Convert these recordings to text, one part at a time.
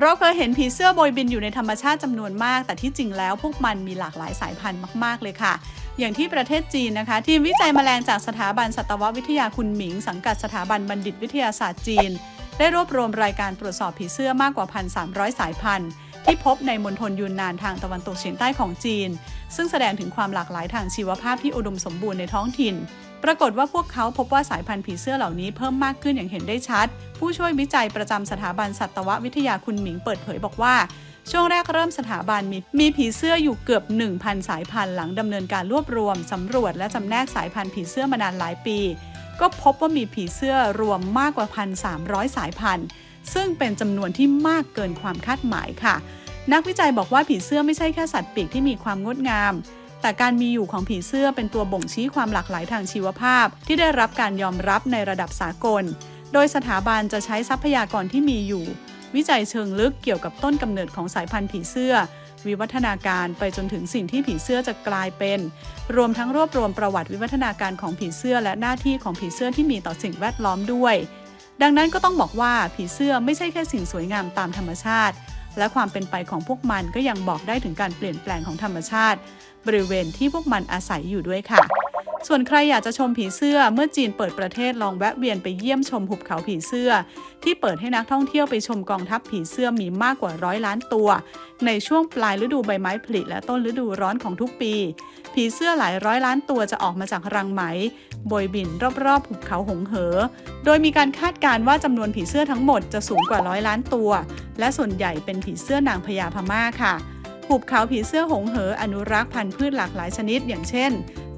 เราเคยเห็นผีเสื้อโบยบินอยู่ในธรรมชาติจำนวนมาก แต่ที่จริงแล้วพวกมันมีหลากหลายสายพันธุ์มาก ๆ เลยค่ะ อย่างที่ประเทศจีนนะคะ ทีมวิจัยแมลงจากสถาบันสัตววิทยาคุณหมิง สังกัดสถาบันบัณฑิตวิทยาศาสตร์จีน ได้รวบรวมรายการตรวจสอบผีเสื้อมากกว่า 1,300 สายพันธุ์ ที่พบในมณฑลยูนนานทางตะวันตกเฉียงใต้ของจีน ซึ่งแสดงถึงความหลากหลายทางชีวภาพที่อุดมสมบูรณ์ในท้องถิ่น ปรากฏว่าพวกเขาพบว่าสายพันธุ์ผีเสื้อเหล่านี้เพิ่มมากขึ้นอย่างเห็นได้ชัด ผู้ช่วยวิจัยประจำสถาบันสัตววิทยาคุณหมิงเปิดเผยบอกว่าช่วงแรกเริ่มสถาบันมีมีผีเสื้ออยู่เกือบ 1,000 สายพันธุ์หลังดำเนินการรวบรวมสำรวจและจำแนกสายพันธุ์ผีเสื้อมานานหลายปี ก็พบว่ามีผีเสื้อรวมมากกว่า 1,300 สายพันธุ์ ซึ่งเป็นจำนวนที่มากเกินความคาดหมายค่ะ นักวิจัยบอกว่าผีเสื้อไม่ใช่แค่สัตว์ปีกที่มีความงดงาม แต่การมีอยู่ของผีเสื้อเป็นตัวบ่งชี้ความหลากหลายทางชีวภาพ ที่ได้รับการยอมรับในระดับสากล โดยสถาบันจะใช้ทรัพยากรที่มีอยู่ วิจัยเชิงลึกเกี่ยวกับต้นกำเนิดของสายพันธุ์ผีเสื้อ วิวัฒนาการไปจนถึงสิ่งที่ผีเสื้อจะกลายเป็น รวมทั้งรวบรวมประวัติวิวัฒนาการของผีเสื้อและหน้าที่ของผีเสื้อที่มีต่อสิ่งแวดล้อมด้วย ดังนั้นก็ต้องบอกว่าผีเสื้อไม่ใช่แค่สิ่งสวยงามตามธรรมชาติ และความเป็นไปของพวกมันก็ยังบอกได้ถึงการเปลี่ยนแปลงของธรรมชาติ บริเวณที่พวกมันอาศัยอยู่ด้วยค่ะ ส่วนใครอยากจะชมผีเสื้อเมื่อจีนเปิดประเทศลองแวะเวียนไปเยี่ยมชมหุบเขาผีเสื้อ ที่เปิดให้นักท่องเที่ยวไปชมกองทัพผีเสื้อมีมากกว่าร้อยล้านตัว ในช่วงปลายฤดูใบไม้ผลิและต้นฤดูร้อนของทุกปี ผีเสื้อหลายร้อยล้านตัวจะออกมาจากรังไหม บยบินรอบๆหุบเขาหงเหอ โดยมีการคาดการณ์ว่าจำนวนผีเสื้อทั้งหมดจะสูงกว่าร้อยล้านตัว และส่วนใหญ่เป็นผีเสื้อนางพญาพม่าค่ะหุบเขาผีเสื้อหงเหออนุรักษ์พันธุ์พืชหลากหลายชนิด อย่างเช่น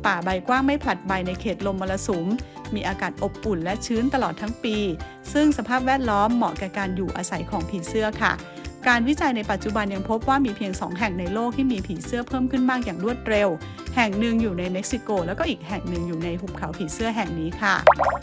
ป่าใบกว้างไม่ผลัดใบในเขตลมมรสุม มีอากาศอบอุ่นและชื้นตลอดทั้งปี ซึ่งสภาพแวดล้อมเหมาะแก่การอยู่อาศัยของผีเสื้อค่ะ การวิจัยในปัจจุบันยังพบว่ามีเพียง 2 แห่งในโลกที่มีผีเสื้อเพิ่มขึ้นมากอย่างรวดเร็ว แห่งหนึ่งอยู่ในเม็กซิโก แล้วก็อีกแห่งหนึ่งอยู่ในหุบเขาผีเสื้อแห่งนี้ค่ะ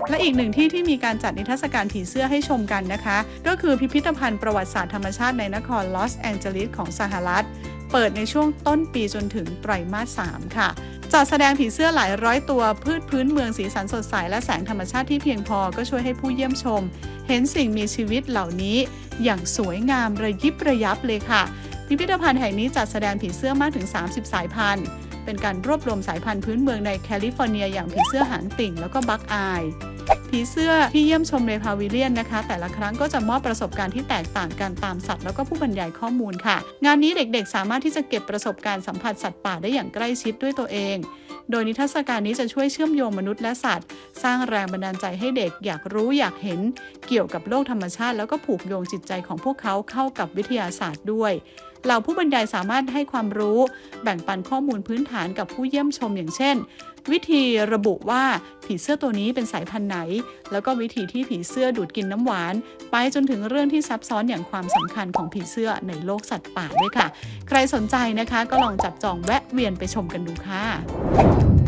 และอีกหนึ่งที่ที่มีการจัดนิทรรศการผีเสื้อให้ชมกันนะคะ ก็คือพิพิธภัณฑ์ประวัติศาสตร์ธรรมชาติในนครลอสแองเจลิสของสหรัฐ เปิดในช่วงต้นปีจนถึงไตรมาส 3 ค่ะจัดแสดงผีเสื้อหลายร้อยตัวพืชพื้นเมืองสีสันสดใสและแสงธรรมชาติที่เพียงพอก็ช่วยให้ผู้เยี่ยมชม เห็นสิ่งมีชีวิตเหล่านี้ อย่างสวยงามระยิบระยับเลยค่ะ พิพิธภัณฑ์แห่งนี้จัดแสดงผีเสื้อมากถึง 30 สายพันธุ์ เป็นการรวบรวมสายพันธุ์พื้นเมืองในแคลิฟอร์เนีย อย่างผีเสื้อหางติ่งแล้วก็บักอายผีเสื้อที่เยี่ยมชมในพาวิเลียนนะคะ แต่ละครั้งก็จะมอบประสบการณ์ที่แตกต่างกันตามสัตว์แล้วก็ผู้บรรยายข้อมูลค่ะ งานนี้เด็กๆ สามารถที่จะเก็บประสบการณ์สัมผัสสัตว์ป่าได้อย่างใกล้ชิดด้วยตัวเอง โดยนิทรรศการนี้จะช่วยเชื่อมโยงมนุษย์และสัตว์ สร้างแรงบันดาลใจให้เด็กอยากรู้อยากเห็น เกี่ยวกับโลกธรรมชาติ แล้วก็ผูกโยงจิตใจของพวกเขาเข้ากับวิทยาศาสตร์ด้วย เหล่าผู้บรรยายสามารถให้ความรู้ แบ่งปันข้อมูลพื้นฐานกับผู้เยี่ยมชมอย่างเช่น วิธีระบุว่าผีเสื้อตัวนี้เป็นสายพันธุ์ไหน แล้วก็วิธีที่ผีเสื้อดูดกินน้ำหวาน ไปจนถึงเรื่องที่ซับซ้อนอย่างความสำคัญของผีเสื้อในโลกสัตว์ป่าด้วยค่ะ ใครสนใจนะคะก็ลองจับจองแวะเวียนไปชมกันดูค่ะ